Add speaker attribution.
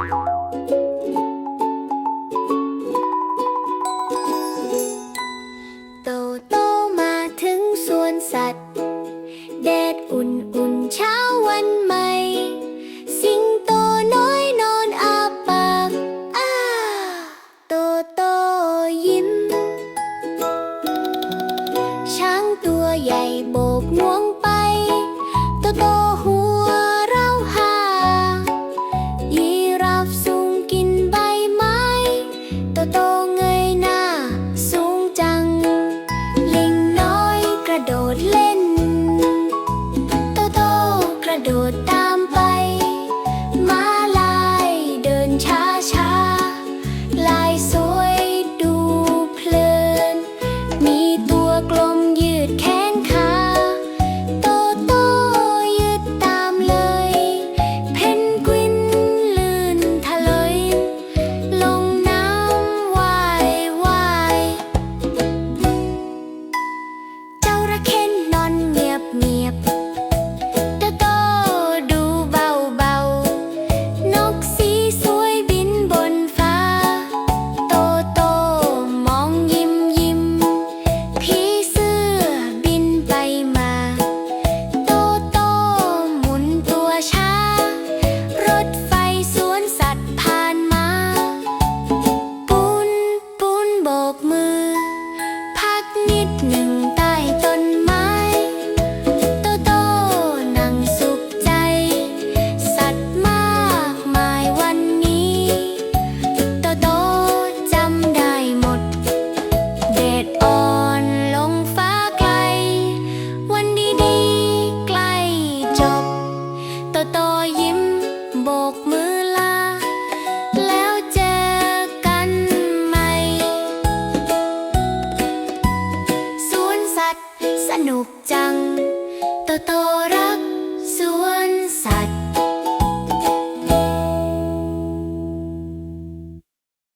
Speaker 1: โตโตมาถึงสวนสัตว์ ตัวโเงยหน้า สูงจัง ลิงน้อยกระโดดเล่นโตัวโตกระโดดตา yok mu? นุกจัง โตโต